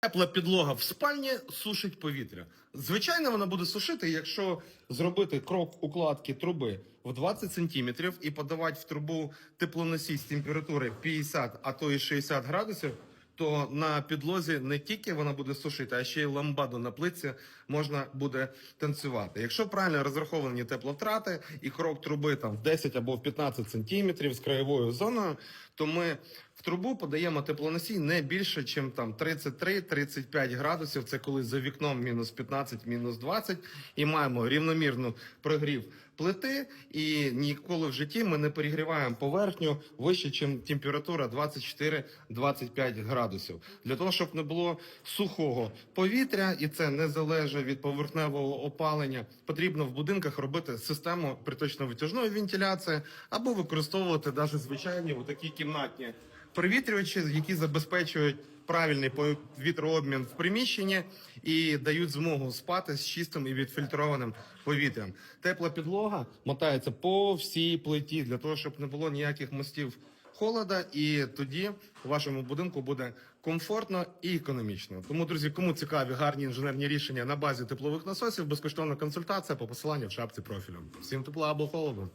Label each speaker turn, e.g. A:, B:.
A: Тепла підлога в спальні сушить повітря. Звичайно, вона буде сушити, якщо зробити крок укладки труби в 20 см і подавати в трубу теплоносій з температури 50, а то і 60 градусів, то на підлозі не тільки вона буде сушити, а ще й ламбаду на плитці можна буде танцювати. Якщо правильно розраховані тепловтрати і крок труби там в 10 або в 15 см з краєвою зоною, то ми в трубу подаємо теплоносій не більше, ніж там 33-35 градусів. Це коли за вікном мінус 15, мінус 20, і маємо рівномірну прогрів плити. І ніколи в житті ми не перегріваємо поверхню вище, ніж температура 24-25 градусів. Для того, щоб не було сухого повітря, і це не залежить від поверхневого опалення, потрібно в будинках робити систему приточно-витяжної вентиляції або використовувати навіть звичайні такі кімнатні провітрювачі, які забезпечують правильний повітрообмін в приміщенні і дають змогу спати з чистим і відфільтрованим повітрям. Тепла підлога мотається по всій плиті для того, щоб не було ніяких мостів холода, і тоді у вашому будинку буде комфортно і економічно. Тому, друзі, кому цікаві гарні інженерні рішення на базі теплових насосів, безкоштовна консультація по посиланню в шапці профілю. Всім тепла або холоду.